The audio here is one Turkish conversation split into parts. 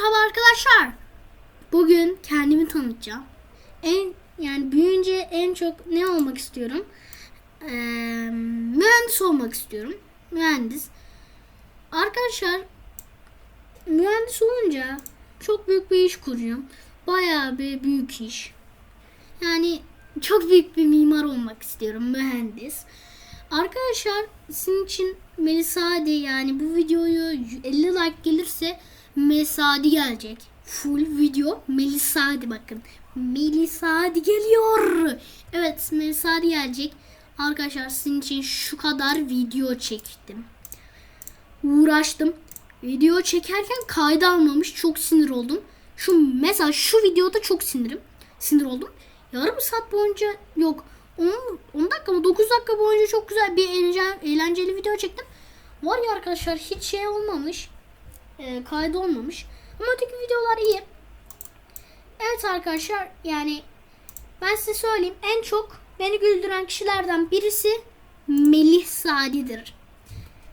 Merhaba arkadaşlar. Bugün kendimi tanıtacağım. En yani büyüyünce en çok ne olmak istiyorum? Ee, mühendis olmak istiyorum. Mühendis. Arkadaşlar mühendis olunca çok büyük bir iş kuruyorum. Bayağı bir büyük iş. Yani çok büyük bir mimar olmak istiyorum. Mühendis. Arkadaşlar sizin için Melisade yani bu videoyu 50 like gelirse Melisade gelecek. Full video Melisade bakın. Melisade geliyor. Evet Melisade gelecek. Arkadaşlar sizin için şu kadar video çektim. Uğraştım. Video çekerken kayda almamış. Çok sinir oldum. Şu mesela şu videoda çok sinirim. Sinir oldum. Yarım saat boyunca yok 10, 10 dakika mı 9 dakika boyunca çok güzel bir eğlenceli, eğlenceli video çektim. Var ya arkadaşlar hiç şey olmamış. E, kaydı olmamış. Ama öteki videolar iyi. Evet arkadaşlar yani ben size söyleyeyim en çok beni güldüren kişilerden birisi Melih Sadi'dir.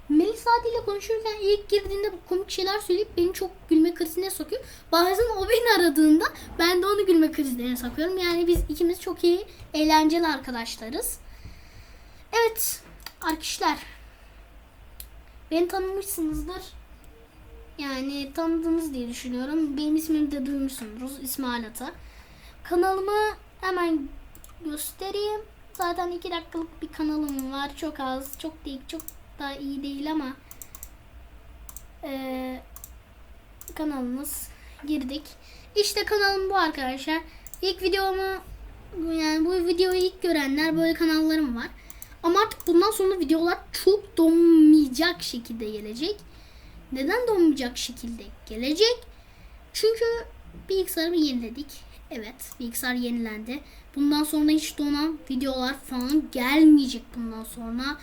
Melih Sadi ile konuşurken ilk girdiğinde komik şeyler söyleyip beni çok gülme krizine sokuyor. Bazen o beni aradığında ben de onu gülme krizine sokuyorum. Yani biz ikimiz çok iyi eğlenceli arkadaşlarız. Evet arkadaşlar beni tanımışsınızdır. Yani tanıdınız diye düşünüyorum. Benim ismimi de duymuşsunuz. İsmail Ata. Kanalımı hemen göstereyim. Zaten iki dakikalık bir kanalım var. Çok az, çok değil, çok da iyi değil ama eee kanalımız girdik. İşte kanalım bu arkadaşlar. İlk videomu yani bu videoyu ilk görenler böyle kanallarım var. Ama artık bundan sonra videolar çok donmayacak şekilde gelecek. Neden donmayacak şekilde gelecek? Çünkü bilgisayarımı yeniledik. Evet bilgisayar yenilendi. Bundan sonra hiç donan videolar falan gelmeyecek bundan sonra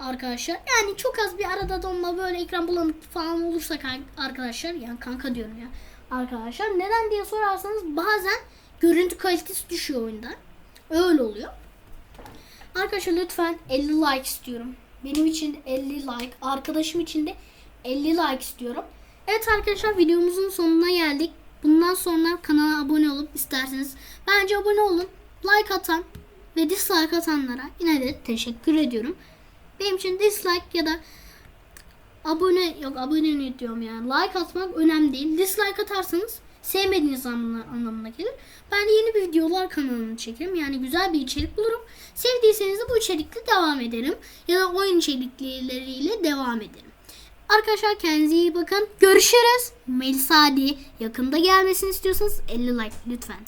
arkadaşlar. Yani çok az bir arada donma böyle ekran bulanık falan olursa arkadaşlar yani kanka diyorum ya arkadaşlar. Neden diye sorarsanız bazen görüntü kalitesi düşüyor oyunda. Öyle oluyor. Arkadaşlar lütfen 50 like istiyorum. Benim için 50 like, arkadaşım için de 50 like istiyorum. Evet arkadaşlar videomuzun sonuna geldik. Bundan sonra kanala abone olup isterseniz bence abone olun. Like atan ve dislike atanlara yine de teşekkür ediyorum. Benim için dislike ya da abone yok abone ne diyorum yani like atmak önemli değil. Dislike atarsanız sevmediğiniz anlamına, anlamına gelir. Ben de yeni bir videolar kanalını çekerim. Yani güzel bir içerik bulurum. Sevdiyseniz de bu içerikle devam ederim. Ya da oyun içerikleriyle devam ederim. Arkadaşlar kendinize iyi bakın. Görüşürüz. Melisadi yakında gelmesini istiyorsanız 50 like lütfen.